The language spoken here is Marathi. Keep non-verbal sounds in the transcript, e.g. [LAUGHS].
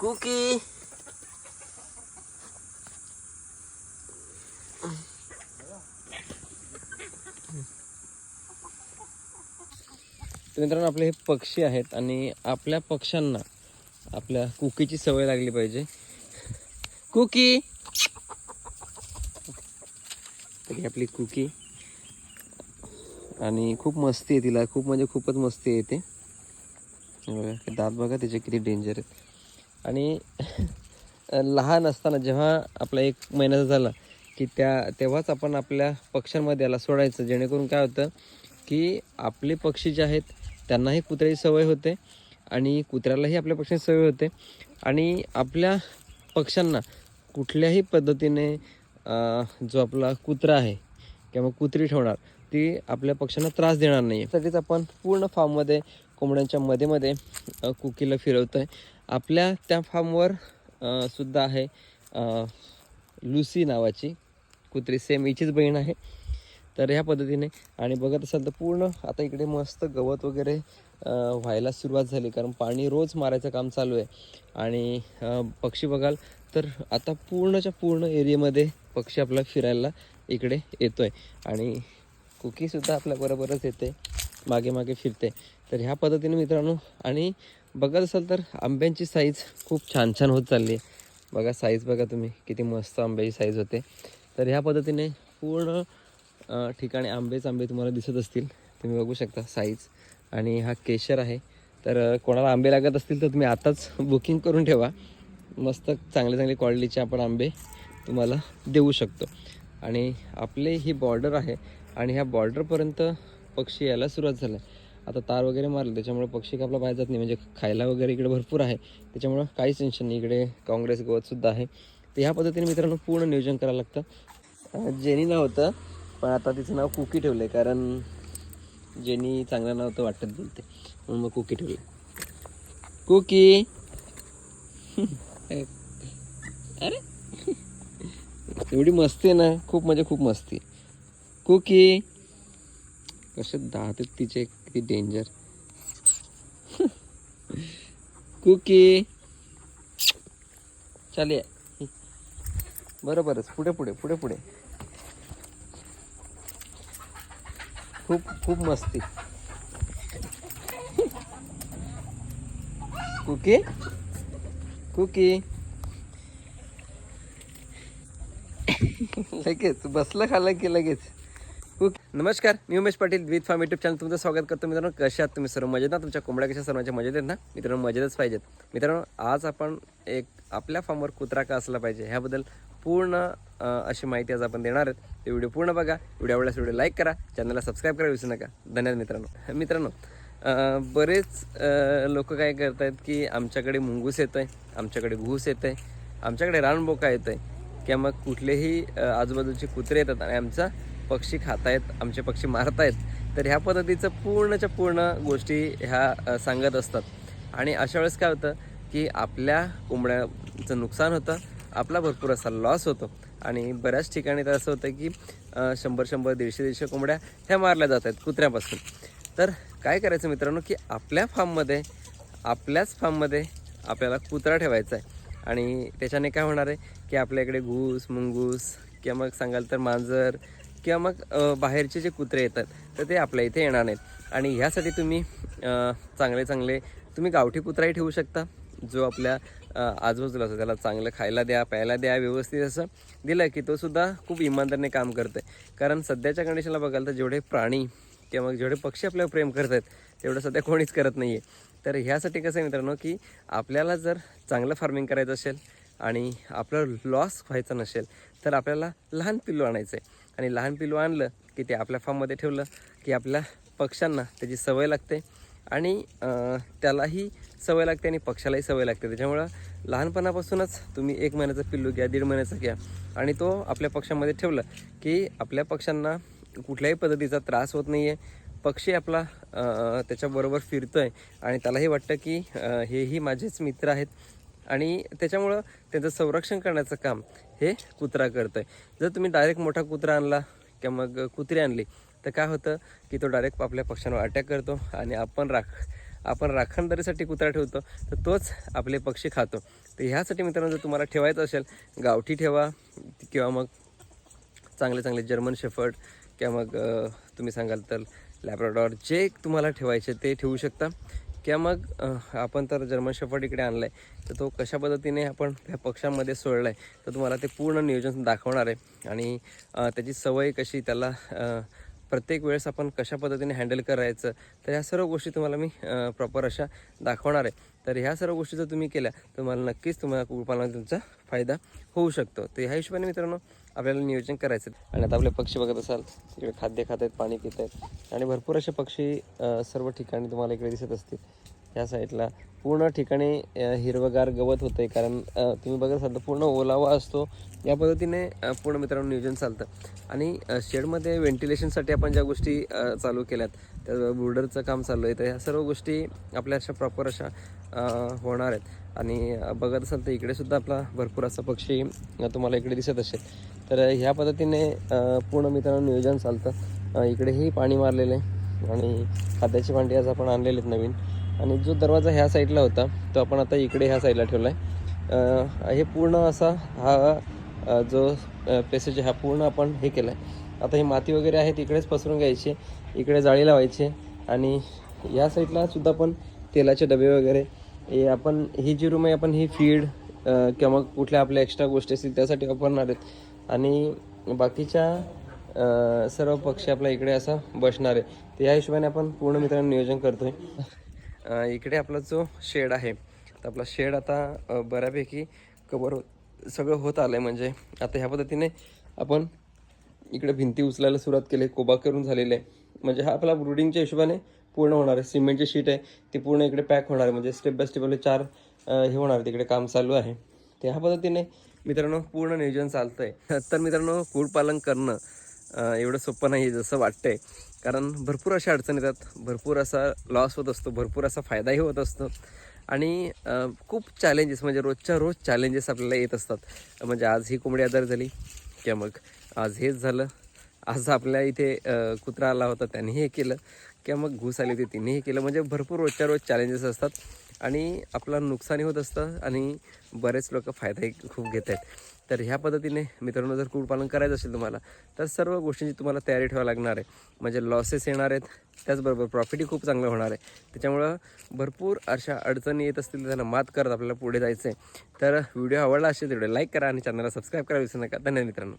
कुकी तर मित्रांनो आपले हे पक्षी आहेत आणि आपल्या पक्ष्यांना आपल्या कुकीची सवय लागली पाहिजे. कुकी तर आपली कुकी आणि खूप मस्ती आहे तिला. खूप म्हणजे खूपच मस्ती येते बघा दात बघा त्याचे किती डेंजर आहेत. आणि [LAUGHS] लहान असताना जेव्हा आपला एक महिन्याचा झाला की त्या तेव्हाच आपण आपल्या पक्ष्यांमध्ये याला सोडायचं. जेणेकरून काय होतं की आपले पक्षी जे आहेत त्यांनाही कुत्र्याची सवय होते आणि कुत्र्यालाही आपल्या पक्ष्यांची सवय होते. आणि आपल्या पक्ष्यांना कुठल्याही पद्धतीने जो आपला कुत्रा आहे किंवा कुत्री ठेवणार ती आपल्या पक्ष्यांना त्रास देणार नाही त्यासाठीच आपण पूर्ण फार्ममध्ये कोंबड्यांच्या मध्ये मध्ये कुकीला फिरवतो आहे आपल्या त्या फार्मवर सुद्धा आहे लुसी नावाची कुत्री. सेम हिचीच बहीण आहे. तर ह्या पद्धतीने. आणि बघत असाल तर पूर्ण आता इकडे मस्त गवत वगैरे व्हायला सुरुवात झाली. कारण पाणी रोज मारायचं काम चालू आहे. आणि पक्षी बघाल तर आता पूर्णच्या पूर्ण एरियामध्ये पक्षी आपला फिरायला इकडे येतो आहे आणि कुकीसुद्धा आपल्याबरोबरच येते. मागे मागे फिरते. तर ह्या पद्धतीने मित्रांनो आणि बघत असाल तर आंब्यांची साईज खूप छान छान होत चालली आहे. बघा साईज बघा तुम्ही किती मस्त आंब्याची साईज होते. तर ह्या पद्धतीने पूर्ण ठिकाणी आंबेच आंबे तुम्हाला दिसत असतील. तुम्ही बघू शकता साईज आणि हा केशर आहे. तर कोणाला आंबे लागत असतील तर तुम्ही आताच बुकिंग करून ठेवा. मस्त चांगले चांगले क्वालिटीचे आपण आंबे तुम्हाला देऊ शकतो. आणि आपले ही बॉर्डर आहे. आणि ह्या बॉर्डरपर्यंत पक्षी यायला सुरुवात झालं. आता तार वगैरे मारलं त्याच्यामुळे पक्षी कापला बाहेर जात नाही. म्हणजे खायला वगैरे इकडे भरपूर आहे. त्याच्यामुळं काहीच टेन्शन नाही. इकडे काँग्रेस गवतसुद्धा आहे. तर ह्या पद्धतीने मित्रांनो पूर्ण नियोजन करावं लागतं. जेनीला जेनी होतं पण आता तिचं नाव कुकी ठेवलं आहे कारण जेनी चांगलं नाव तर वाटत बोलते. म्हणून मग कुकी ठेवलं कुकी! [LAUGHS] अरे! एवढी मस्ती आहे ना. खूप म्हणजे खूप मस्ती कुकी! कसे दात तिचे? किती डेंजर कुकी. चाले बरोबरच. पुढे पुढे पुढे पुढे. खूप खूप मस्ती. कुकी? कुकी? [LAUGHS] लगेच. बसलं खाल्लं की लगेच. ओके. नमस्कार मी Umesh Patil with farm YouTube channel तुमचं स्वागत करतो मित्रांनो. कशा आहात तुम्ही सर्व मजेत ना? तुमच्या कोंबड्या कशा? सर्वांच्या मजेत आहेत ना? मित्रांनो मजेतच पाहिजेत. मित्रांनो आज आपण एक आपल्या फार्मवर कुत्रा का असला पाहिजे ह्याबद्दल पूर्ण अशी माहिती आज आपण देणार आहेत. ते व्हिडिओ पूर्ण बघा. व्हिडिओ आवडल्यास व्हिडिओ लाईक करा. चॅनलला सबस्क्राईब करा विसरू नका. धन्यवाद मित्रांनो. [LAUGHS] मित्रांनो बरेच लोक काय करत आहेत की आमच्याकडे मुंगूस येतं आहे आमच्याकडे घूस येतं आहे आमच्याकडे रानबोका येतं आहे किंवा मग कुठलेही आजूबाजूचे कुत्रे येतात आणि आमचा पक्षी खातायत आमचे पक्षी मारतायत तर ह्या पद्धतीचं पूर्णच्या पूर्ण गोष्टी ह्या सांगत असतात. आणि अशा वेळेस काय होतं की आपल्या कोंबड्याचं नुकसान होतं आपला भरपूर असा लॉस होतो. आणि बऱ्याच ठिकाणी तर असं होतं की शंभर शंभर दीडशे दीडशे कोंबड्या ह्या मारल्या जात आहेत कुत्र्यापासून. तर काय करायचं मित्रांनो की आपल्या फार्ममध्ये आपल्याच फार्ममध्ये आपल्याला कुत्रा ठेवायचा आहे. आणि त्याच्याने काय होणार आहे की आपल्या इकडे घूस मुंगूस किंवा मग सांगाल तर मांजर किंवा मग बाहेरचे जे कुत्रे येतात तर ते आपल्या इथे येणार नाहीत. आणि ह्यासाठी तुम्ही चांगले चांगले तुम्ही गावठी कुत्राही ठेवू शकता जो आपल्या आजूबाजूला असतो. त्याला चांगलं खायला द्या प्यायला द्या व्यवस्थित असं दिलं की तो सुद्धा खूप इमानदारीने काम करतं आहे कारण सध्याच्या कंडिशनला बघाल तर जेवढे प्राणी किंवा मग जेवढे पक्षी आपल्याला प्रेम करत आहेत तेवढं सध्या कोणीच करत नाही आहे तर ह्यासाठी कसं आहे मित्रांनो की आपल्याला जर चांगलं फार्मिंग करायचं असेल आणि आपलं लॉस व्हायचा नसेल तर आपल्याला लहान पिल्लू आणायचं आहे आणि लहान पिल्लू आणलं की ते आपल्या फार्ममध्ये ठेवलं की आपल्या पक्ष्यांना त्याची सवय लागते. आणि त्यालाही सवय लागते आणि पक्षालाही सवय लागते. त्याच्यामुळं लहानपणापासूनच तुम्ही एक महिन्याचा पिल्लू घ्या दीड महिन्याचा घ्या. आणि तो आपल्या पक्षामध्ये ठेवलं की आपल्या पक्ष्यांना कुठल्याही पद्धतीचा त्रास होत नाही आहे पक्षी आपला त्याच्याबरोबर फिरतो आहे आणि त्यालाही वाटतं की हेही माझेच मित्र आहेत. आणि त्याच्यामुळं त्यांचं संरक्षण करण्याचं काम हे कुत्रा करतं आहे जर तुम्ही डायरेक्ट मोठा कुत्रा आणला किंवा मग कुत्री आणली तर काय होतं की तो डायरेक्ट आपल्या पक्ष्यांवर अटॅक करतो आणि आपण राख आपण राखणदारीसाठी कुत्रा ठेवतो तर तोच आपले पक्षी खातो. तर ह्यासाठी मित्रांनो जर तुम्हाला ठेवायचं असेल गावठी ठेवा किंवा मग चांगले चांगले जर्मन शेफर्ड किंवा मग तुम्ही सांगाल तर लॅब्राडॉर जे तुम्हाला ठेवायचे ते ठेवू शकता. किंवा मग आपण तर जर्मन शेफर्ड इकडे आणला आहे तर तो कशा पद्धतीने आपण त्या पक्षामध्ये सोडला आहे तर तुम्हाला ते पूर्ण नियोजन दाखवणार आहे. आणि त्याची सवय कशी त्याला प्रत्येक वेळेस आपण कशा पद्धतीने हँडल करायचं तर ह्या सर्व गोष्टी तुम्हाला मी प्रॉपर अशा दाखवणार आहे. तर ह्या सर्व गोष्टी जर तुम्ही केल्या तर मला नक्कीच तुम्हाला कुक्कुटपालनात तुमचा फायदा होऊ शकतो. तर ह्या हिशोबाने मित्रांनो आपल्याला नियोजन करायचं आहे. आणि आता आपले पक्षी बघत असाल इकडे खाद्य खात आहेत पाणी पित आहेत. आणि भरपूर असे पक्षी सर्व ठिकाणी तुम्हाला इकडे दिसत असतील. ह्या साईडला पूर्ण ठिकाणी हिरवगार गवत होतं आहे कारण तुम्ही बघत असाल तर पूर्ण ओलावा असतो. या पद्धतीने पूर्ण मित्रांनो नियोजन चालतं. आणि शेडमध्ये व्हेंटिलेशनसाठी आपण ज्या गोष्टी चालू केल्यात त्या बोर्डरचं काम चालू आहे. तर ह्या सर्व गोष्टी आपल्या अशा प्रॉपर अशा होणार आहेत. आणि बघत असाल तर इकडेसुद्धा आपला भरपूर असा पक्षी तुम्हाला इकडे दिसत असेल. तर ह्या पद्धतीने पूर्ण मित्रांनो नियोजन चालतं. इकडेही पाणी मारलेलं आहे. आणि खाद्याची भांडी आज आपण आणलेली आहेत नवीन. आणि जो दरवाजा ह्या साईडला होता तो आपण आता इकडे ह्या साईडला ठेवला आहे हे पूर्ण असा हा जो पेसेज हा पूर्ण आपण हे केला आहे आता ही माती वगैरे आहे तिकडेच पसरून घ्यायची इकडे जाळी लावायची आणि या साईडला सुद्धा पण तेलाचे डबे वगैरे. हे आपण ही जी रूम आहे आपण ही फीड किंवा मग कुठल्या आपल्या एक्स्ट्रा गोष्टी असतील त्यासाठी वापरणार आहेत. आणि बाकीच्या सर्व पक्षी आपल्या इकडे असा बसणार आहे. तर या हिशोबाने आपण पूर्ण मित्रांनो नियोजन करतोय. आहे इकडे आपला जो शेड आहे तर आपला शेड आता बऱ्यापैकी कवर हो, सगळं होत आलं आहे म्हणजे आता ह्या पद्धतीने आपण इकडे भिंती उचलायला सुरुवात केली कोबा करून झालेले. आहे म्हणजे हा आपला ब्रुडिंगच्या हिशोबाने पूर्ण होणार आहे. सिमेंटची शीट आहे ती पूर्ण इकडे पॅक होणार आहे. म्हणजे स्टेप बाय स्टेप आपले चार हे होणार तिकडे काम चालू आहे. तर ह्या पद्धतीने मित्रांनो पूर्ण नियोजन चालतं आहे तर मित्रांनो कुडपालन करणं एवढं सोपं नाही जसं वाटतंय. कारण भरपूर अशा अडचणी येतात. भरपूर असा लॉस होत असतो. भरपूर असा फायदाही होत असतो. आणि खूप चॅलेंजेस म्हणजे रोजच्या रोज चॅलेंजेस आपल्याला येत असतात. म्हणजे आज ही कोंबडी आजार झाली किंवा मग आज हेच झालं. आज आपल्या इथे कुत्रा आला होता. त्याने हे केलं. किंवा मग घूस आली होती. तिने हे केलं. म्हणजे भरपूर रोजच्या रोज चॅलेंजेस असतात. आणि आपलं नुकसानही होत असतं. आणि बरेच लोक फायदाही खूप घेत आहेत तर ह्या पद्धतीने मित्रांनो जर कुक्कुटपालन करायचं असेल तुम्हाला तर सर्व गोष्टींची तुम्हाला तयारी ठेवावी लागणार आहे. म्हणजे लॉसेस येणार आहेत त्याचबरोबर प्रॉफिटही खूप चांगलं होणार आहे. त्याच्यामुळं भरपूर अशा अडचणी येत असतील तर त्यांना मात करत आपल्याला पुढे जायचं आहे तर व्हिडिओ आवडला असेल तेवढे लाईक करा आणि चॅनलला सबस्क्राईब करा विसरू नका. धन्यवाद मित्रांनो.